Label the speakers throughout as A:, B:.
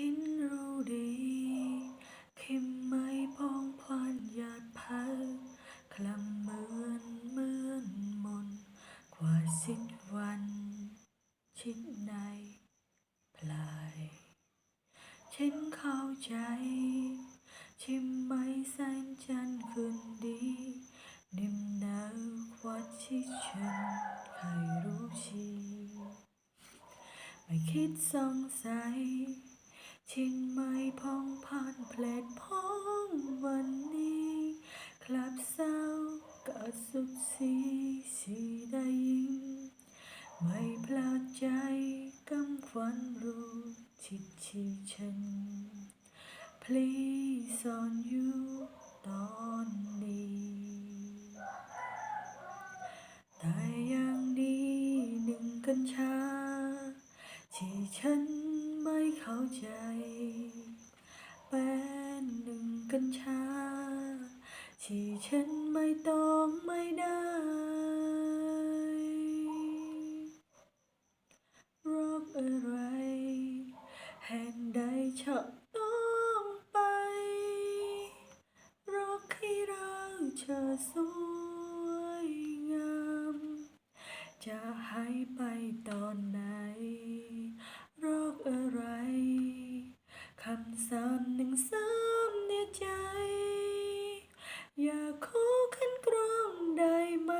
A: ฉันรู้ดีเข็มไม้พองพานหยาดพักคลำเหมือนเหมือนมนกว่าสิบวัน ชิดในพลายฉันเข้าใจ ชิมไหมแสงจันทร์คืนดีนิ่มหนาวกว่าที่ฉันเคยรู้ชีไม่คิดสงสัย ชิงไม่พองผ่านเพลดพ้องวันนี้คลับเศร้าก็สุดสีสีได้ยิง ไม่พลาดใจกำควันรู้ชิดชีฉัน Please on you ต่อาใจเป็นหนึ่งกัญชา ที่ฉันไม่ต้องไม่ได้โรคอะไร แห่งใดชอบต้องไปโรคที่เราเธอสวยงาม จะหายไปตอนไหน คำสามหนึ่งสามในใจ อยากขอขันกรองได้ไหม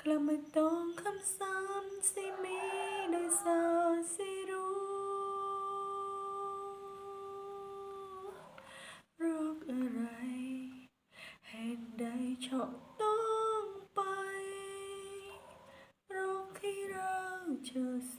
A: กลับมาต้องคำสามสิมีโดยสาสิรู้โรคอะไรเหตุใดชอบต้องไปโรคที่เราเจอส